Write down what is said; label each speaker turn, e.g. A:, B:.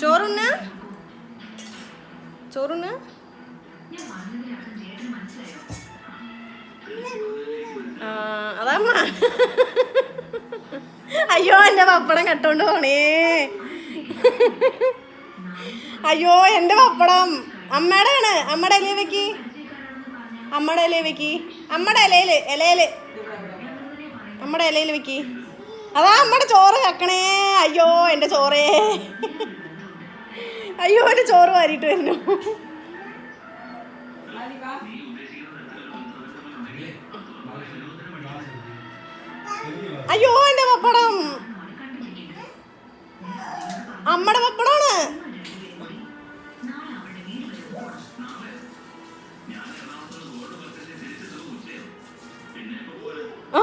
A: ചോറുന്ന് ആ, അതമ്മ. അയ്യോ എന്റെ പപ്പടം കട്ടോണ്ട് പോണേ. അയ്യോ എന്റെ പപ്പടം. അമ്മയുടെ ആണ്. അമ്മയുടെ ഇലയിൽ വെക്കി. അമ്മയുടെ ഇലയിൽ വെക്കി. അമ്മയുടെ ഇലയിൽ ഇലയിൽ അമ്മയുടെ ഇലയിൽ വെക്കി. അതാ അമ്മയുടെ ചോറ് കക്കണേ അയ്യോ എന്റെ ചോറേ. അയ്യോ എന്റെ ചോറ് വാരിയിട്ട് വരുന്നു. അയ്യോ എന്റെ പപ്പടം. അമ്മടെ പപ്പടമാണ് ആ.